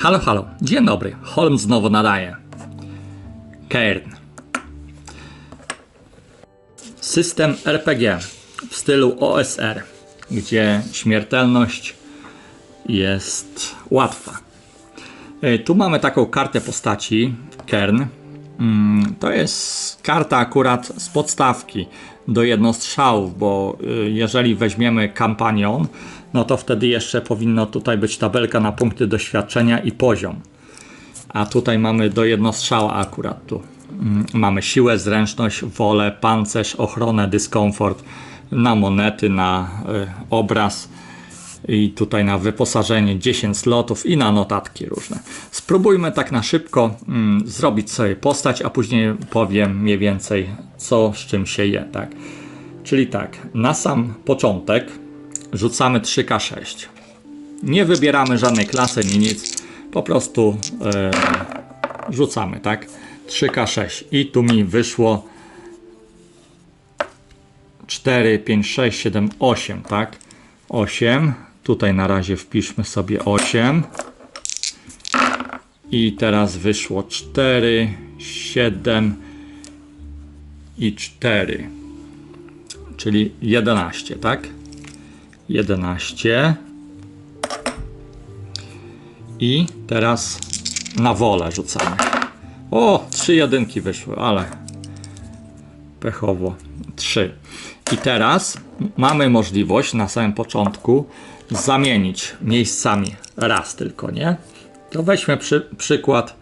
Halo, halo, dzień dobry. Holmes znowu nadaje. Cairn. System RPG w stylu OSR, gdzie śmiertelność jest łatwa. E, Tu mamy taką kartę postaci, Kern. Mm, To jest karta akurat z podstawki do jednostrzałów, bo y, jeżeli weźmiemy kampanion, no to wtedy jeszcze powinno tutaj być tabelka na punkty doświadczenia i poziom. A tutaj mamy do jednostrzała akurat tu. Mm, Mamy siłę, zręczność, wolę, pancerz, ochronę, dyskomfort, na monety, na y, obraz i tutaj na wyposażenie 10 slotów i na notatki różne. Spróbujmy tak na szybko mm, zrobić sobie postać, a później powiem mniej więcej co z czym się je, tak. Czyli tak, na sam początek rzucamy 3K6. Nie wybieramy żadnej klasy, ni nic, po prostu e, rzucamy, tak. 3K6 i tu mi wyszło 4, 5, 6, 7, 8, tak? 8. Tutaj na razie wpiszmy sobie 8. I teraz wyszło 4, 7 i 4. Czyli 11, tak? 11. I teraz na wolę rzucamy. O, trzy jedynki wyszły, ale pechowo. 3. I teraz mamy możliwość na samym początku zamienić miejscami raz tylko, nie? To weźmy przy, przykład,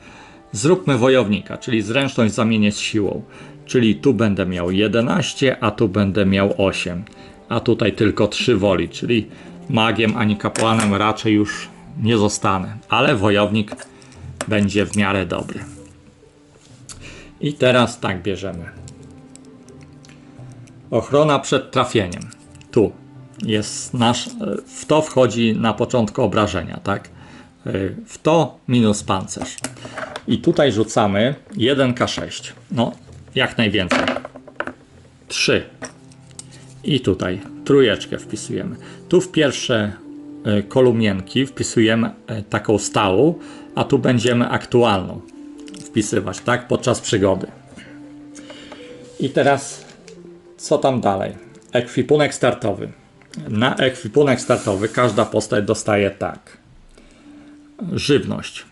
zróbmy wojownika, czyli zręczność zamienię z siłą. Czyli tu będę miał 11, a tu będę miał 8. A tutaj tylko 3 woli, czyli magiem ani kapłanem raczej już nie zostanę. Ale wojownik będzie w miarę dobry. I teraz tak bierzemy. Ochrona przed trafieniem. Tu jest nasz. W to wchodzi na początku obrażenia, tak? W to minus pancerz. I tutaj rzucamy 1K6. No, jak najwięcej. 3. I tutaj trójeczkę wpisujemy. Tu w pierwsze y, kolumnienki wpisujemy y, taką stałą, a tu będziemy aktualną wpisywać, tak? Podczas przygody. I teraz co tam dalej? Ekwipunek startowy. Na ekwipunek startowy każda postać dostaje tak. Żywność.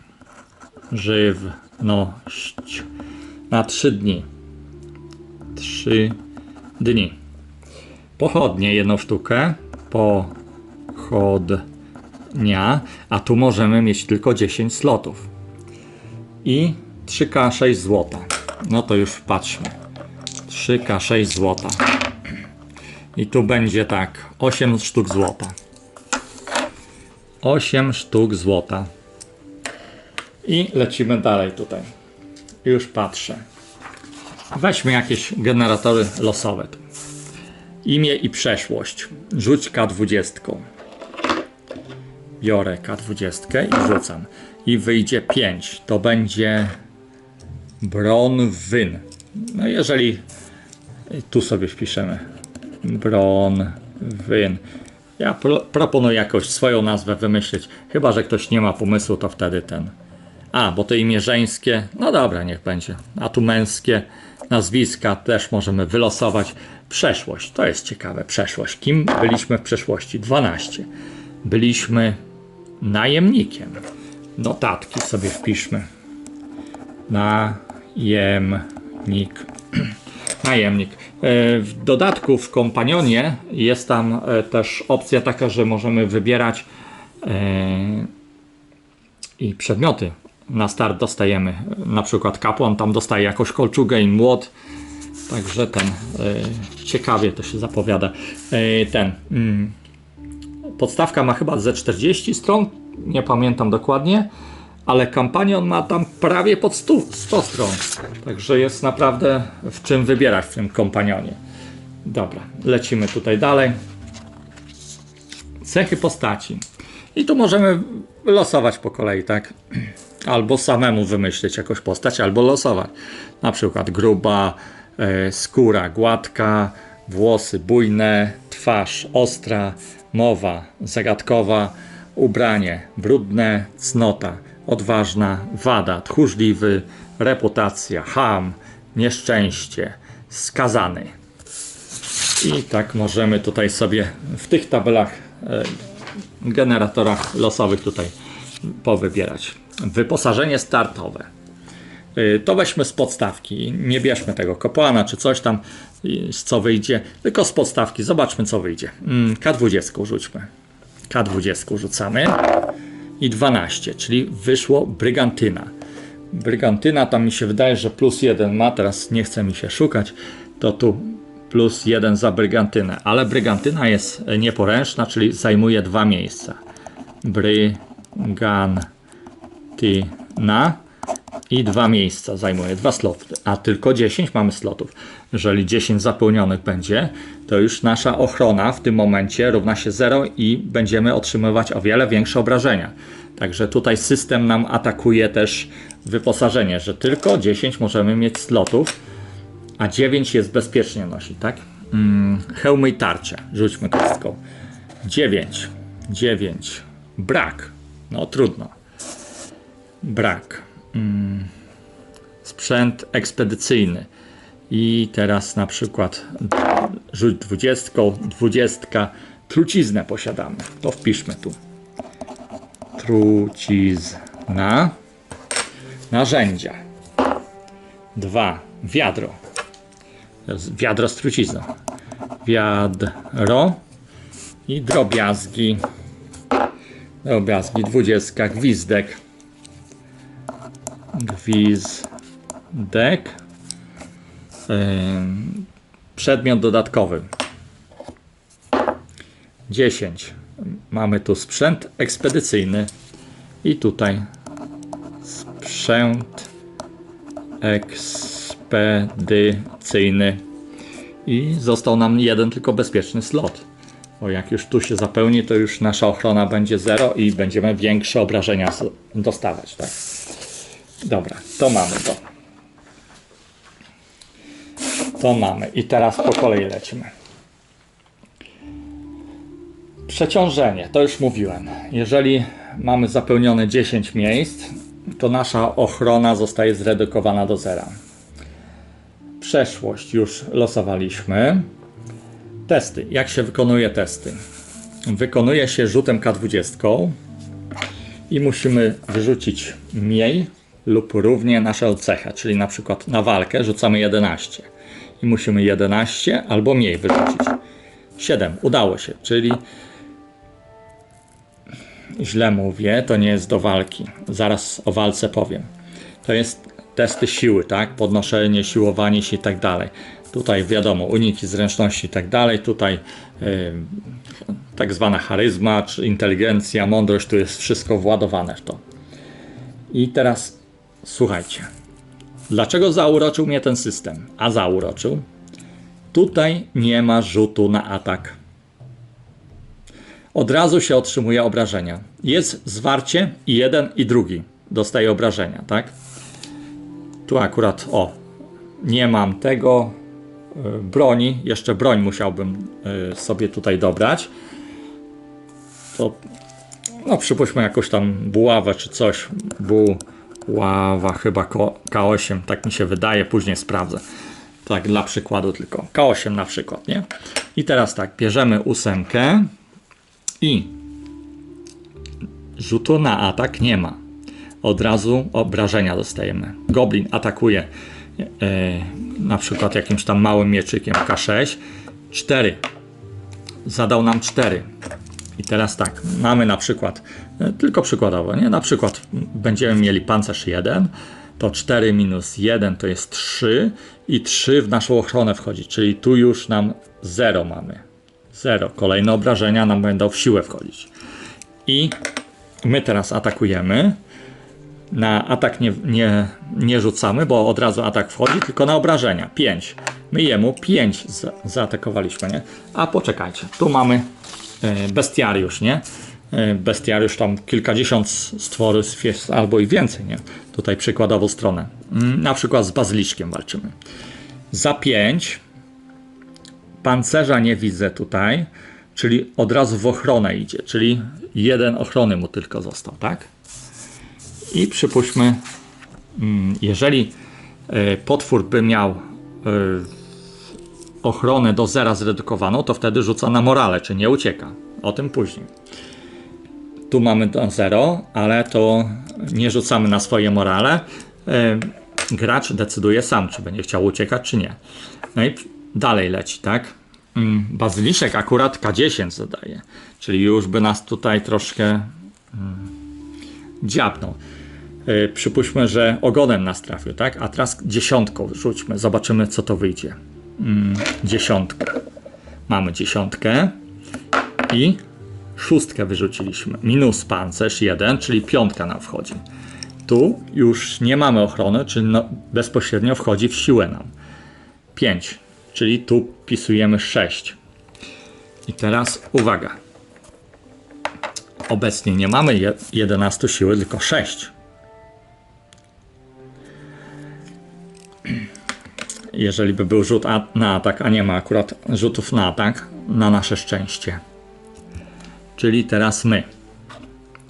Żywność. Na 3 dni. 3 dni. Pochodnie jedną sztukę. Pochodnia. A tu możemy mieć tylko 10 slotów. I 3K6 złota. No to już patrzmy. 3K6 złota. I tu będzie tak, 8 sztuk złota. 8 sztuk złota. I lecimy dalej tutaj. Już patrzę. Weźmy jakieś generatory losowe. Imię i przeszłość. Rzuć K20. Biorę K20 i rzucam. I wyjdzie 5. To będzie Bronwyn. No jeżeli tu sobie wpiszemy Bronwyn. Ja pro, proponuję jakoś swoją nazwę wymyślić. Chyba, że ktoś nie ma pomysłu, to wtedy ten. A, bo to imię żeńskie. No dobra, niech będzie. A tu męskie nazwiska też możemy wylosować. Przeszłość. To jest ciekawe. Przeszłość. Kim byliśmy w przeszłości? 12. Byliśmy najemnikiem. Notatki sobie wpiszmy. Najemnik. Najemnik. E, W dodatku w kompanionie jest tam e, też opcja taka, że możemy wybierać e, i przedmioty na start dostajemy. Na przykład kapłan tam dostaje jakąś kolczugę i młot. Także ten ciekawie to się zapowiada. Ten mm, podstawka ma chyba ze 40 stron, nie pamiętam dokładnie, ale kampanion ma tam prawie pod 100, 100 stron. Także jest naprawdę w czym wybierać w tym kompanionie. Dobra, lecimy tutaj dalej. Cechy postaci. I tu możemy losować po kolei, tak? Albo samemu wymyślić jakąś postać, albo losować. Na przykład gruba, e, skóra gładka, włosy bujne, twarz ostra, mowa zagadkowa, ubranie brudne, cnota odważna, wada, tchórzliwy, reputacja, ham, nieszczęście, skazany. I tak możemy tutaj sobie w tych tabelach, e, generatorach losowych tutaj powybierać. Wyposażenie startowe. Y, To weźmy z podstawki. Nie bierzmy tego kopłana czy coś tam, y, z co wyjdzie, tylko z podstawki. Zobaczmy, co wyjdzie. Mm, K20 rzućmy. K20 rzucamy i 12, czyli wyszło Brygantyna. Brygantyna tam mi się wydaje, że plus jeden ma, teraz nie chce mi się szukać, to tu plus jeden za Brygantynę, ale Brygantyna jest nieporęczna, czyli zajmuje dwa miejsca. Brygantyna i dwa miejsca zajmuje, dwa sloty, a tylko 10 mamy slotów. Jeżeli 10 zapełnionych będzie, to już nasza ochrona w tym momencie równa się 0 i będziemy otrzymywać o wiele większe obrażenia. Także tutaj system nam atakuje też wyposażenie, że tylko 10 możemy mieć slotów, a 9 jest bezpiecznie nosić, tak? Mm, hełmy i tarcze, rzućmy kostką. 9, 9, brak, no trudno. Brak sprzęt ekspedycyjny. I teraz na przykład rzuć dwudziestką, dwudziestka, truciznę posiadamy. To wpiszmy tu. Trucizna. Narzędzia. Dwa. Wiadro. Wiadro z trucizną. Wiadro. I drobiazgi. Drobiazgi. Dwudziestka. Gwizdek gwizdek. Przedmiot dodatkowy. 10. Mamy tu sprzęt ekspedycyjny i tutaj sprzęt ekspedycyjny. I został nam jeden tylko bezpieczny slot. Bo jak już tu się zapełni, to już nasza ochrona będzie 0 i będziemy większe obrażenia dostawać. Tak? Dobra, to mamy to. To mamy. I teraz po kolei lecimy. Przeciążenie, to już mówiłem. Jeżeli mamy zapełnione 10 miejsc, to nasza ochrona zostaje zredukowana do zera. Przeszłość już losowaliśmy. Testy. Jak się wykonuje testy? Wykonuje się rzutem K20 i musimy wyrzucić mniej lub równie naszą cechę, czyli na przykład na walkę rzucamy 11 i musimy 11 albo mniej wyrzucić. 7. Udało się, czyli źle mówię, to nie jest do walki. Zaraz o walce powiem. To jest testy siły, tak? Podnoszenie, siłowanie się i tak dalej. Tutaj wiadomo, uniki zręczności i tak dalej. Tutaj y, tak zwana charyzma, czy inteligencja, mądrość, tu jest wszystko władowane w to. I teraz słuchajcie. Dlaczego zauroczył mnie ten system? A zauroczył. Tutaj nie ma rzutu na atak. Od razu się otrzymuje obrażenia. Jest zwarcie i jeden i drugi dostaje obrażenia, tak? Tu akurat, o, nie mam tego y, broni, jeszcze broń musiałbym y, sobie tutaj dobrać. To, no przypuśćmy jakąś tam buławę czy coś. Buława chyba ko- K8, tak mi się wydaje, później sprawdzę. Tak, dla przykładu tylko. K8 na przykład, nie? I teraz tak, bierzemy ósemkę i rzutu na atak nie ma. Od razu obrażenia dostajemy. Goblin atakuje e, na przykład jakimś tam małym mieczykiem K6. 4. Zadał nam 4. I teraz tak, mamy na przykład, e, tylko przykładowo, nie? Na przykład będziemy mieli pancerz 1, to 4 minus 1 to jest 3 i 3 w naszą ochronę wchodzi, czyli tu już nam 0 mamy. 0. Kolejne obrażenia nam będą w siłę wchodzić. I my teraz atakujemy. Na atak nie, nie, nie rzucamy, bo od razu atak wchodzi, tylko na obrażenia. 5. My jemu 5 za, zaatakowaliśmy, nie? A poczekajcie, tu mamy bestiariusz, nie? E, bestiariusz tam kilkadziesiąt stworów jest albo i więcej, nie? Tutaj przykładową stronę. Mm, Na przykład z bazyliszkiem walczymy. Za 5 pancerza nie widzę tutaj, czyli od razu w ochronę idzie, czyli jeden ochrony mu tylko został, tak? I przypuśćmy, mm, jeżeli e, potwór by miał e, ochronę do zera zredukowaną, to wtedy rzuca na morale, czy nie ucieka. O tym później. Tu mamy do zero, ale to nie rzucamy na swoje morale. E, Gracz decyduje sam, czy będzie chciał uciekać, czy nie. No i dalej leci, tak? Mm, Bazyliszek akurat K10 zadaje, czyli już by nas tutaj troszkę mm, dziabnął. Yy, przypuśćmy, że ogonem nas trafił, tak? A teraz dziesiątką rzućmy, zobaczymy co to wyjdzie. Mm, dziesiątkę. Mamy dziesiątkę i szóstkę wyrzuciliśmy. Minus pancerz 1, czyli piątka nam wchodzi. Tu już nie mamy ochrony, czyli no, bezpośrednio wchodzi w siłę nam. 5, czyli tu pisujemy 6. I teraz uwaga. Obecnie nie mamy je- 11 siły, tylko 6. Jeżeli by był rzut na atak, a nie ma akurat rzutów na atak, na nasze szczęście. Czyli teraz my.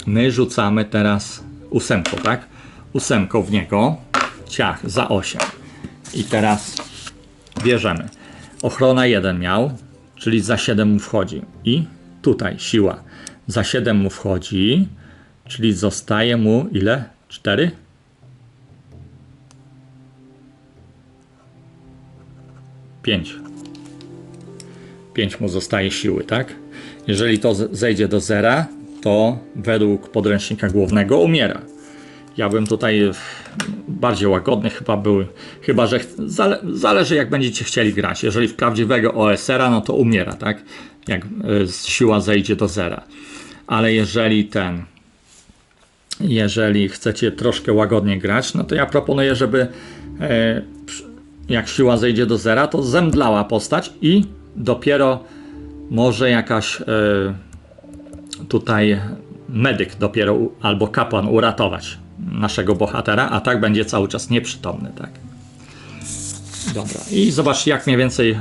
My rzucamy teraz ósemką, tak? Ósemką w niego. Ciach, za 8. I teraz bierzemy. Ochrona 1 miał, czyli za 7 mu wchodzi. I tutaj siła. Za 7 mu wchodzi, czyli zostaje mu ile? 4? Pięć. 5 mu zostaje siły, tak? Jeżeli to zejdzie do zera, to według podręcznika głównego umiera. Ja bym tutaj bardziej łagodny chyba był, chyba że zale, zależy jak będziecie chcieli grać. Jeżeli w prawdziwego OSR-a, no to umiera, tak? Jak e, siła zejdzie do zera. Ale jeżeli ten, jeżeli chcecie troszkę łagodnie grać, no to ja proponuję, żeby e, jak siła zejdzie do zera, to zemdlała postać i dopiero może jakaś e, tutaj medyk dopiero albo kapłan uratować naszego bohatera, a tak będzie cały czas nieprzytomny, tak. Dobra, i zobaczcie jak mniej więcej e,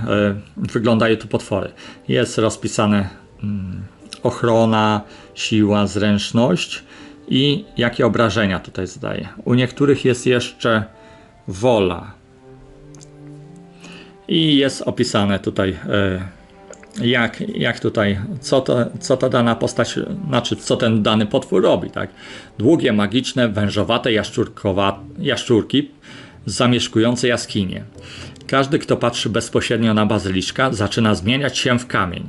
wyglądają tu potwory. Jest rozpisane mm, ochrona, siła, zręczność i jakie obrażenia tutaj zdaje. U niektórych jest jeszcze wola. I jest opisane tutaj e, jak, jak tutaj, co, to, co ta dana postać, znaczy co ten dany potwór robi, tak? Długie, magiczne, wężowate jaszczurki zamieszkujące jaskinie. Każdy, kto patrzy bezpośrednio na bazyliszka, zaczyna zmieniać się w kamień.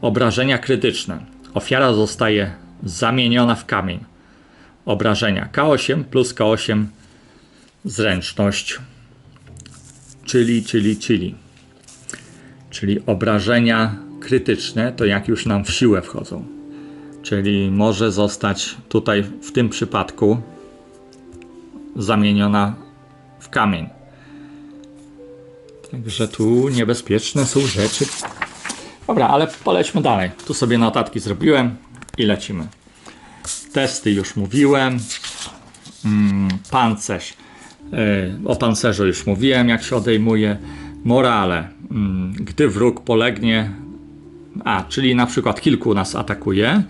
Obrażenia krytyczne. Ofiara zostaje zamieniona w kamień. Obrażenia K8 plus K8 zręczność. Czyli, czyli, czyli czyli obrażenia krytyczne, to jak już nam w siłę wchodzą. Czyli może zostać tutaj w tym przypadku zamieniona w kamień. Także tu niebezpieczne są rzeczy. Dobra, ale polećmy dalej. Tu sobie notatki zrobiłem i lecimy. Testy już mówiłem. Mm, pancerz. Yy, O pancerzu już mówiłem, jak się odejmuje. Morale. Mm, Gdy wróg polegnie, a czyli na przykład kilku nas atakuje,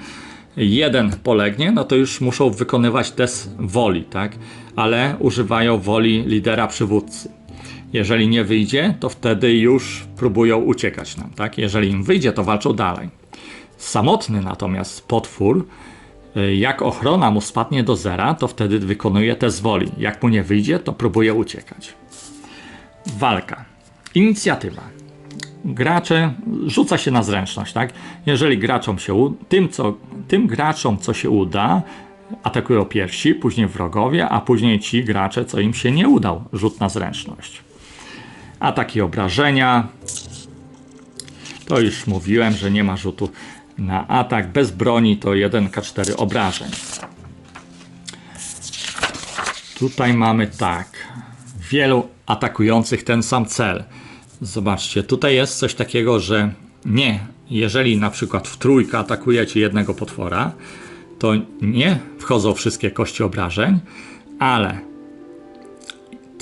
jeden polegnie, no to już muszą wykonywać test woli, tak? Ale używają woli lidera przywódcy. Jeżeli nie wyjdzie, to wtedy już próbują uciekać nam, tak? Jeżeli im wyjdzie, to walczą dalej. Samotny natomiast potwór, jak ochrona mu spadnie do zera, to wtedy wykonuje test woli. Jak mu nie wyjdzie, to próbuje uciekać. Walka. Inicjatywa. Gracze rzuca się na zręczność, tak? Jeżeli graczom się tym, co, tym graczom, co się uda, atakują pierwsi, później wrogowie, a później ci gracze, co im się nie udał, rzut na zręczność. Ataki obrażenia. To już mówiłem, że nie ma rzutu na atak. Bez broni to 1k4 obrażeń. Tutaj mamy tak. Wielu atakujących ten sam cel. Zobaczcie, tutaj jest coś takiego, że nie, jeżeli na przykład w trójkę atakujecie jednego potwora, to nie wchodzą wszystkie kości obrażeń, ale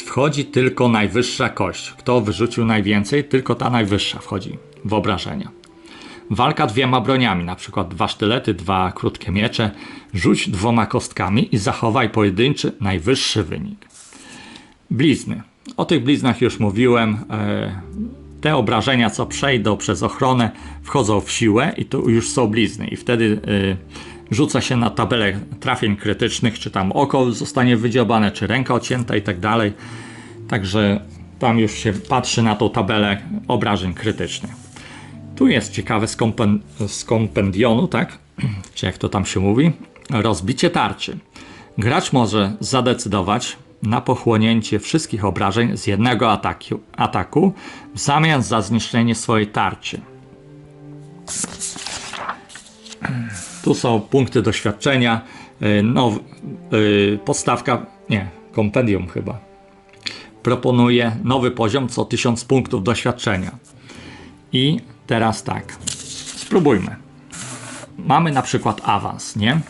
wchodzi tylko najwyższa kość. Kto wyrzucił najwięcej, tylko ta najwyższa wchodzi w obrażenia. Walka dwiema broniami, na przykład dwa sztylety, dwa krótkie miecze. Rzuć dwoma kostkami i zachowaj pojedynczy najwyższy wynik. Blizny. O tych bliznach już mówiłem. E, Te obrażenia, co przejdą przez ochronę, wchodzą w siłę i tu już są blizny. I wtedy e, rzuca się na tabelę trafień krytycznych, czy tam oko zostanie wydziobane, czy ręka odcięta i tak dalej. Także tam już się patrzy na tą tabelę obrażeń krytycznych. Tu jest ciekawe z, kompen, z kompendionu, tak? Czy jak to tam się mówi? Rozbicie tarczy. Gracz może zadecydować na pochłonięcie wszystkich obrażeń z jednego ataku, w zamian za zniszczenie swojej tarczy. Tu są punkty doświadczenia. Yy, No, yy, podstawka, nie, kompendium chyba. Proponuje nowy poziom co 1000 punktów doświadczenia. I teraz tak, spróbujmy. Mamy na przykład awans, nie?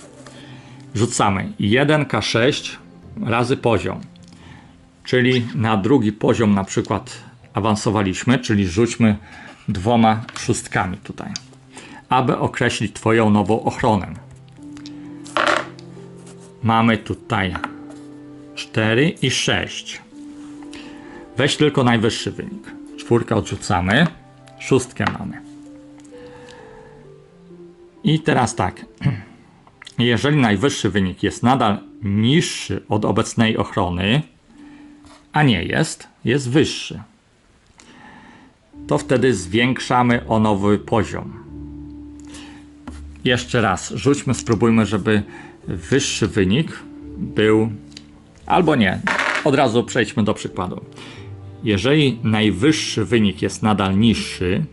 Rzucamy 1k6 razy poziom. Czyli na drugi poziom na przykład awansowaliśmy, czyli rzućmy dwoma szóstkami tutaj, aby określić Twoją nową ochronę. Mamy tutaj 4 i 6. Weź tylko najwyższy wynik. Czwórkę odrzucamy, szóstkę mamy. I teraz tak. Jeżeli najwyższy wynik jest nadal niższy od obecnej ochrony, a nie jest, jest wyższy, to wtedy zwiększamy o nowy poziom. Jeszcze raz, rzućmy, spróbujmy, żeby wyższy wynik był, albo nie. Od razu przejdźmy do przykładu. Jeżeli najwyższy wynik jest nadal niższy,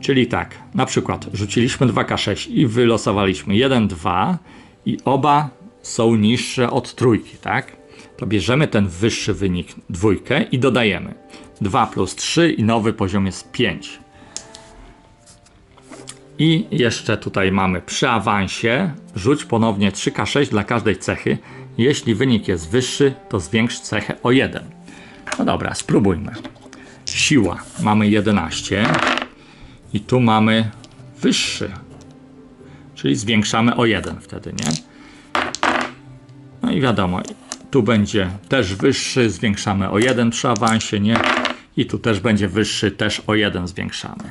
czyli tak, na przykład rzuciliśmy 2K6 i wylosowaliśmy 1, 2 i oba są niższe od trójki, tak? To bierzemy ten wyższy wynik, dwójkę i dodajemy 2 plus 3 i nowy poziom jest 5. I jeszcze tutaj mamy przy awansie rzuć ponownie 3K6 dla każdej cechy. Jeśli wynik jest wyższy, to zwiększ cechę o 1. No dobra, spróbujmy. Siła mamy 11 i tu mamy wyższy, czyli zwiększamy o 1 wtedy, nie? No i wiadomo, tu będzie też wyższy, zwiększamy o 1 przy awansie, nie? I tu też będzie wyższy, też o 1 zwiększamy.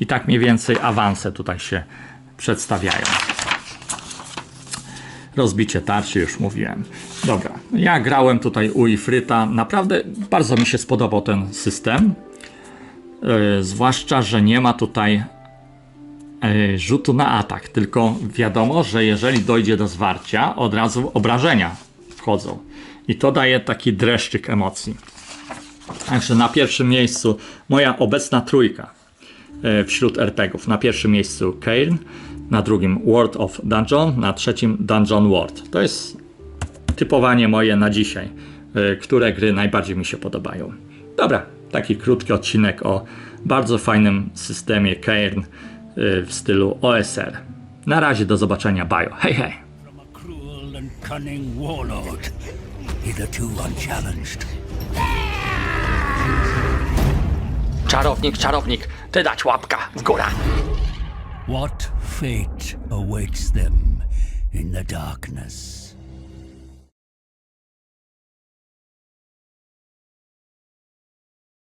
I tak mniej więcej awanse tutaj się przedstawiają. Rozbicie tarczy już mówiłem. Dobra, ja grałem tutaj u Ifryta. Naprawdę bardzo mi się spodobał ten system. Yy, zwłaszcza, że nie ma tutaj yy, rzutu na atak, tylko wiadomo, że jeżeli dojdzie do zwarcia, od razu obrażenia wchodzą. I to daje taki dreszczyk emocji. Także na pierwszym miejscu moja obecna trójka e, wśród RPGów. Na pierwszym miejscu Cairn, na drugim World of Dungeon, na trzecim Dungeon World. To jest typowanie moje na dzisiaj, e, które gry najbardziej mi się podobają. Dobra, taki krótki odcinek o bardzo fajnym systemie Cairn e, w stylu OSR. Na razie, do zobaczenia, bajo. Hej, hej! Czarownik, czarownik, ty dać łapka w górę! What fate awaits them in the darkness?